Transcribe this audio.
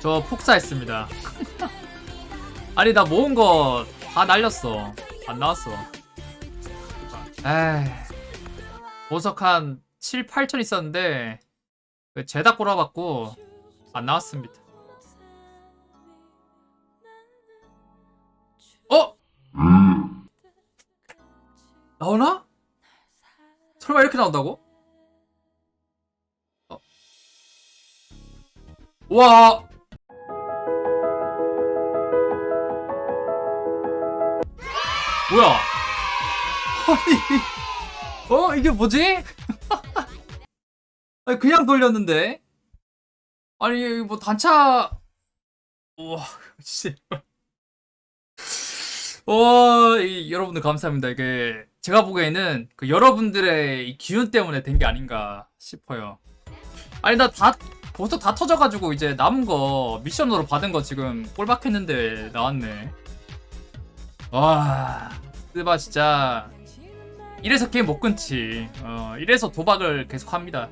저 폭사했습니다. 아니 나 모은 거 다 날렸어. 안 나왔어. 에이. 보석 한 7, 8천 있었는데 그 죄다 꼬라박고 안 나왔습니다. 어? 나오나? 설마 이렇게 나온다고? 어. 와. 뭐야? 아니, 어 이게 뭐지? 아니 그냥 돌렸는데. 아니 뭐 단차. 우와 진짜. 와, 이, 여러분들 감사합니다. 이게 제가 보기에는 그 여러분들의 이 기운 때문에 된 게 아닌가 싶어요. 아니 나 다 벌써 다 터져가지고 이제 남은 거 미션으로 받은 거 지금 꼴박했는데 나왔네. 와, 스바 진짜 이래서 게임 못 끊지. 어, 이래서 도박을 계속 합니다.